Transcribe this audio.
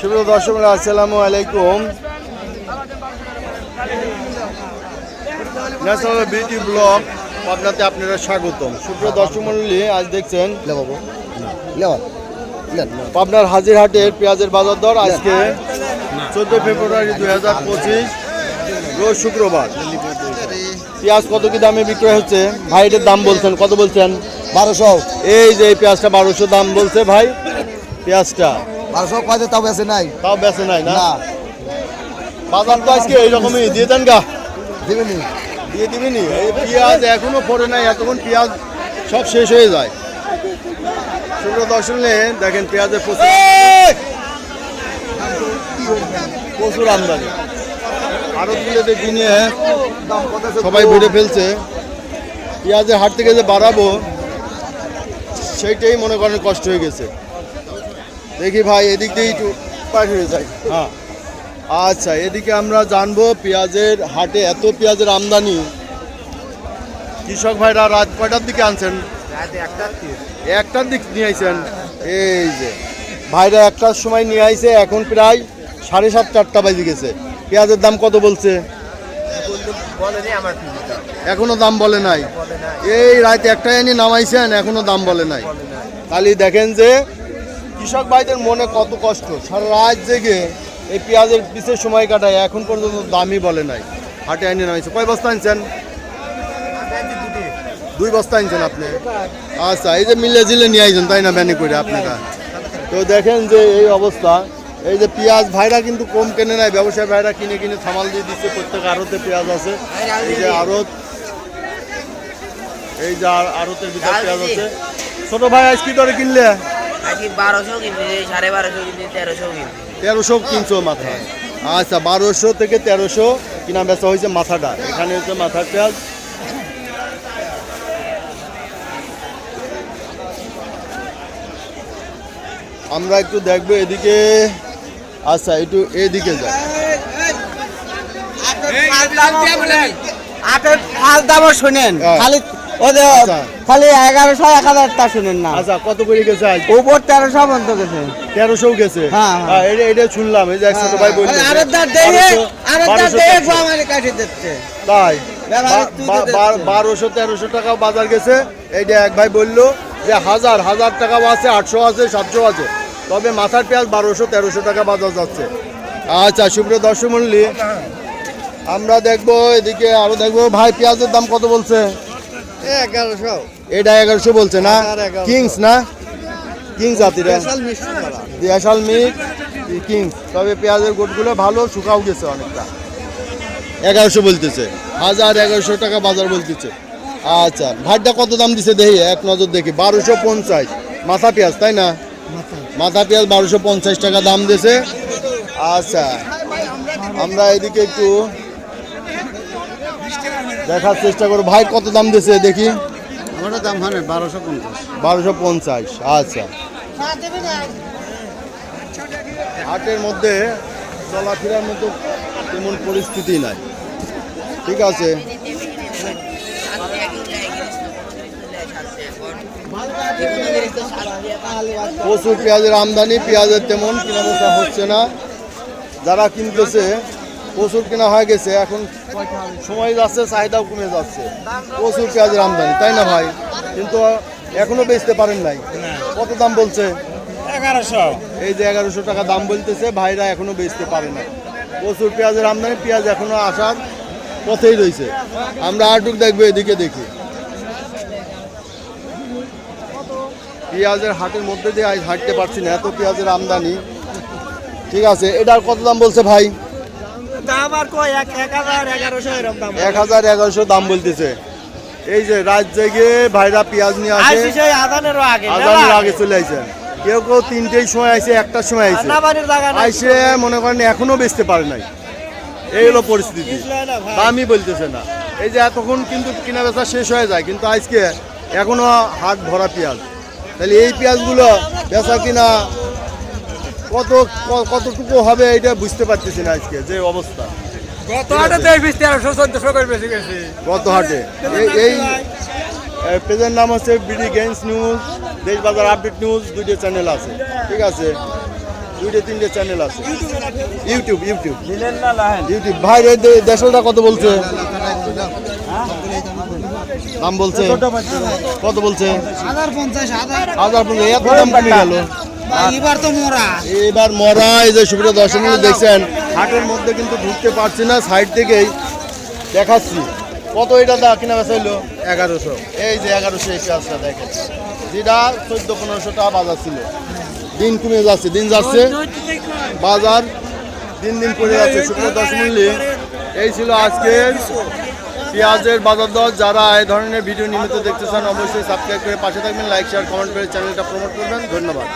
সুপ্রিয় দর্শক আসসালামু আলাইকুম। ন্যাশনাল বিউটি ব্লগ আপনাতে আপনারা স্বাগতম। সুপ্রিয় দর্শক মন্ডলী আজ দেখছেন পাবনার হাজিরহাটের পেঁয়াজের বাজার দর আজকে চোদ্দ ফেব্রুয়ারি দুই হাজার পঁচিশ রোজ শুক্রবার। পেঁয়াজ কত কি দামে বিক্রয় হচ্ছে? ভাই এটার দাম বলছেন কত বলছেন? বারোশো। এই যে এই পেঁয়াজটা বারোশো দাম বলছে ভাই পেঁয়াজটা। বারোশো কয়তে তাও বেশি নাই। তাও বেচে নাই না? বাজার তো আজকে এইরকমই দিয়ে দেন গা। দিবেনি। দিয়ে দিবিনি। এই পেঁয়াজ এখনও পড়ে নাই এতক্ষণ পেঁয়াজ সব শেষ হয়ে যায়। শুক্র দর্শন দেখেন পেঁয়াজের প্রচুর প্রচুর আমদানি। আরতগুলোতে কিনে সবাই ভরে ফেলছে। পেঁয়াজের হাট থেকে যে বাড়াবো সেইটাই মনে করেন কষ্ট হয়ে গেছে। দেখি ভাই এদিক দিয়ে একটু পার হয়ে যায় হ্যাঁ। আচ্ছা এদিকে আমরা জানব পেঁয়াজের হাটে এত পেঁয়াজের আমদানি। কৃষক ভাইরা রাত কয়টার দিকে আনছেন? একটার দিক। নিয়ে আইছেন? এই যে ভাইরা একটার সময় নিয়ে আইছে এখন প্রায় সাড়ে সাতটা আটটা বাজে গেছে। পেঁয়াজের দাম কত বলছে? এখনও দাম বলে নাই। এই রাত একটা এনে নামাইছেন এখনও দাম বলে নাই। খালি দেখেন যে কৃষক ভাইদের মনে কত কষ্ট? সারা রাত জেগে এই পেঁয়াজের পিছের সময় কাটায়, এখন পর্যন্ত দামই বলে নাই। হাটে এনে নামাইছে। কয় বস্তা আনছেন? দুই বস্তা আনছেন আপনি? আচ্ছা এই যে মিলে জিলে নিয়ে আইছেন, তাই না ব্যানে করে আপনারা? তো দেখেন যে এই অবস্থা। এই যে পেঁয়াজ ভাইরা কিন্তু কম কেনে নাই, ব্যবসায়ী ভাইরা কিনে কিনে থামাল দিয়ে দিচ্ছে, প্রত্যেক আড়তে পেঁয়াজ আছে। এই যে আড়ত, এই যে আড়তের ভিতরে পেঁয়াজ আছে। ছোট ভাই কি দরে কিনলে? আজকে বারোশো কিনতে সাড়ে বারোশো কিনতে তেরোশো কিনতে তেরোশো কিনছো মাথা। আচ্ছা বারোশো থেকে তেরোশো কিনা বেচা হয়েছে মাথাটা। এখানে হচ্ছে মাথার পেঁয়াজ। আমরা একটু দেখব এদিকে। আচ্ছা একটু এদিকে যাই। আপনি ফাল দামও শুনেন। হ্যাঁ। খালি ওদের আচ্ছা। খালি এগারোশো এক হাজার তা শুনেন না। আচ্ছা কত করে গেছে আজ? উপর তেরোশো পর্যন্ত গেছে। তেরোশো গেছে? হ্যাঁ, হ্যাঁ। হ্যাঁ, এটা এটা শুনলাম এই যে এক ছোট ভাই বলছে আরও দেহে আরও তেরোশো। আমার কাছে দিচ্ছে। তাই। বারোশো তেরোশো টাকা বাজার গেছে। এইটা এক ভাই বলল যে হাজার হাজার টাকাও আছে আটশো আছে সাতশো আছে। তবে মাথার পেঁয়াজ বারোশো তেরোশো টাকা বাজার যাচ্ছে। আচ্ছা সুপ্রিয় দর্শক মন্ডলী আমরা দেখব এদিকে আরও দেখব। ভাই পেঁয়াজের দাম কত বলছে? এগারোশো। এটা এগারোশো বলছে না? কিংস না? কিংস জাতিরা দেশাল মিট কিংস। তবে পেঁয়াজের গোটগুলো ভালো শুকাও গেছে অনেকটা। এগারোশো বলতেছে। হাজার এগারোশো টাকা বাজার বলতেছে। আচ্ছা ভাতটা কত দাম দিছে দেখি এক নজর দেখি। বারোশো পঞ্চাশ। মাথা পেঁয়াজ তাই না? মাথা। পেঁয়াজ বারোশো পঞ্চাশ টাকা দাম দিয়েছে আচ্ছা আমরা এদিকে একটু দেখার চেষ্টা করব ভাই কত দাম দিয়েছে দেখি? আমার দাম হয় না বারোশো পঞ্চাশ। বারোশো পঞ্চাশ আচ্ছা। হাটের মধ্যে চলাফেরার মতো তেমন পরিস্থিতি নাই। ঠিক আছে। প্রচুর পেঁয়াজের আমদানি পেঁয়াজের তেমন কেনা বেচা হচ্ছে না। যারা কিনতেছে প্রচুর কেনা হয়ে গেছে। এখন সময় যাচ্ছে চাহিদাও কমে যাচ্ছে। প্রচুর পেঁয়াজের আমদানি তাই না ভাই? কিন্তু এখনও বেচতে পারেন নাই। কত দাম বলছে? এগারোশো। এই যে এগারোশো টাকা দাম বলতেছে ভাইরা এখনও বেচতে পারে না প্রচুর পেঁয়াজের আমদানি পেঁয়াজ এখনও আসার পথেই রয়েছে। আমরা আটুক দেখব এদিকে দেখি। পেঁয়াজের হাটের মধ্যে দিয়ে হাঁটতে পারছি না এত পেঁয়াজের আমদানি। ঠিক আছে এটার কত দাম বলছে ভাই? দাম আর কয় এক হাজার এগারোশো এরকম দাম এক হাজার এগারোশো দাম বলতেছে। এই যে রাত জেগে ভাইরা পেঁয়াজ নিয়ে আসে আগে চলে কেউ কেউ তিনটেই সময় একটার সময় মনে করেন এখনও বেচতে পারে নাই। এই হলো পরিস্থিতি। দামই বলতেছে না। এই যে এতক্ষণ কিন্তু কিনা বেচা শেষ হয়ে যায় কিন্তু আজকে এখনও হাত ভরা পেঁয়াজ। তাহলে এই পেঁয়াজগুলো বেচা কিনা কত কতটুকু হবে এটা বুঝতে পারতেছি না আজকে যে অবস্থা। গত হাটে দেখবিস তেরোশো চোদ্দশো করে বেশি গেছে। গত হাটে। এই- পেজের নাম হচ্ছে বিডি গেমস নিউজ দেশ বাজার আপডেট নিউজ দুইটা চ্যানেল আছে। ঠিক আছে? দুইটা তিনটে চ্যানেল আছে। YouTube YouTube. দিলেন না লাহেন। ইউটিউব। ভাই এই দে- কত বলছে? দাম বলছে। কত বলছে? হাজার পঞ্চাশ হাজার। পনেরো এত দাম কমে গেল। এবার তো মোরা। এবার মরা এই যে সুবিধা দর্শক বন্ধু দেখছেন হাটের মধ্যে কিন্তু ঢুকতে পারছি না সাইড থেকেই দেখাচ্ছি। কত এটা দা কিনা বেচা হইল? এগারোশো। এই যে এগারোশো এই পেঁয়াজটা দেখেন। যেটা চোদ্দ পনেরোশো টাকা বাজার ছিল। দিন কমে যাচ্ছে দিন যাচ্ছে। বাজার দিন দিন করে যাচ্ছে। সুবিধা দর্শক মূল্যে এই ছিল আজকের পেঁয়াজের বাজার দর। যারা এই ধরনের ভিডিও নিয়মিত দেখতে চান অবশ্যই সাবস্ক্রাইব করে পাশে থাকবেন। লাইক শেয়ার কমেন্ট করে চ্যানেলটা প্রমোট করবেন। ধন্যবাদ।